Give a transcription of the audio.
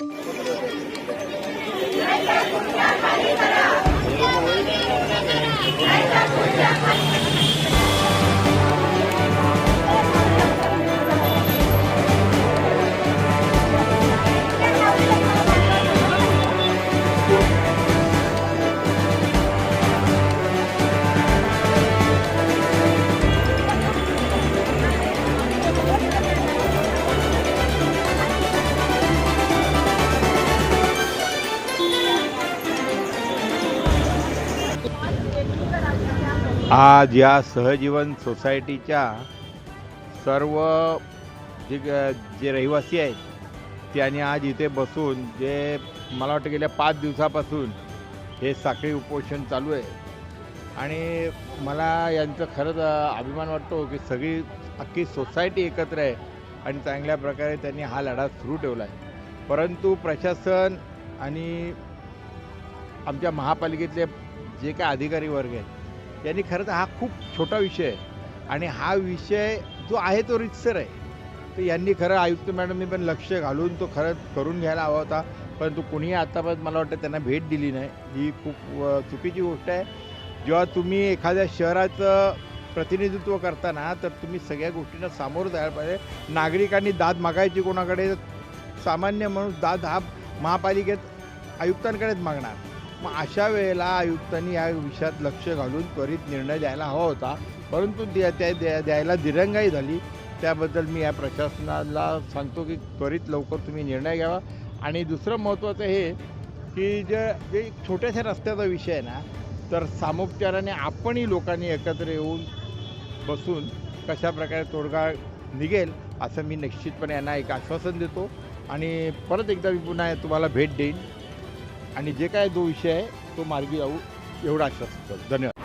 you आज या सहजीवन सोसायटीच्या सर्व जे जे रहिवासी आहेत त्यांनी आज इथे बसून जे मला वाटतं गेल्या पाच दिवसापासून हे साखळी उपोषण चालू आहे. आणि मला यांचं खरंच अभिमान वाटतो की सगळी अख्खी सोसायटी एकत्र आहे आणि चांगल्या प्रकारे त्यांनी हा लढा सुरू ठेवला आहे. परंतु प्रशासन आणि आमच्या महापालिकेतले जे काय अधिकारी वर्ग आहेत यांनी खरं तर हा खूप छोटा विषय आहे. आणि हा विषय जो आहे तो रितसर आहे. तर यांनी खरं आयुक्त मॅडमनी पण लक्ष घालून तो खरंच करून घ्यायला हवा होता. परंतु कुणीही आतापर्यंत मला वाटतं त्यांना भेट दिली नाही. ही खूप चुकीची गोष्ट आहे. जेव्हा तुम्ही एखाद्या शहराचं प्रतिनिधित्व करताना तर तुम्ही सगळ्या गोष्टींना सामोरं जायला पाहिजे. नागरिकांनी दाद मागायची कोणाकडे? सामान्य माणूस दाद हा महापालिकेत आयुक्तांकडेच मागणार. मग अशा वेळेला आयुक्तांनी या विषयात लक्ष घालून त्वरित निर्णय द्यायला हवा होता. परंतु द्या त्या द्या द्यायला दिरंगाई झाली. त्याबद्दल मी या प्रशासनाला सांगतो की त्वरित लवकर तुम्ही निर्णय घ्यावा. आणि दुसरं महत्त्वाचं हे की जे जे एक छोट्याशा रस्त्याचा विषय आहे ना तर सामोपचाराने आपणही लोकांनी एकत्र येऊन बसून कशा प्रकारे तोडगा निघेल असं मी निश्चितपणे यांना एक आश्वासन देतो. आणि परत एकदा मी पुन्हा तुम्हाला भेट देईन. आणि जे काय जो विषय आहे तो मार्गी जाऊ एवढा आश्वासन धन्यवाद.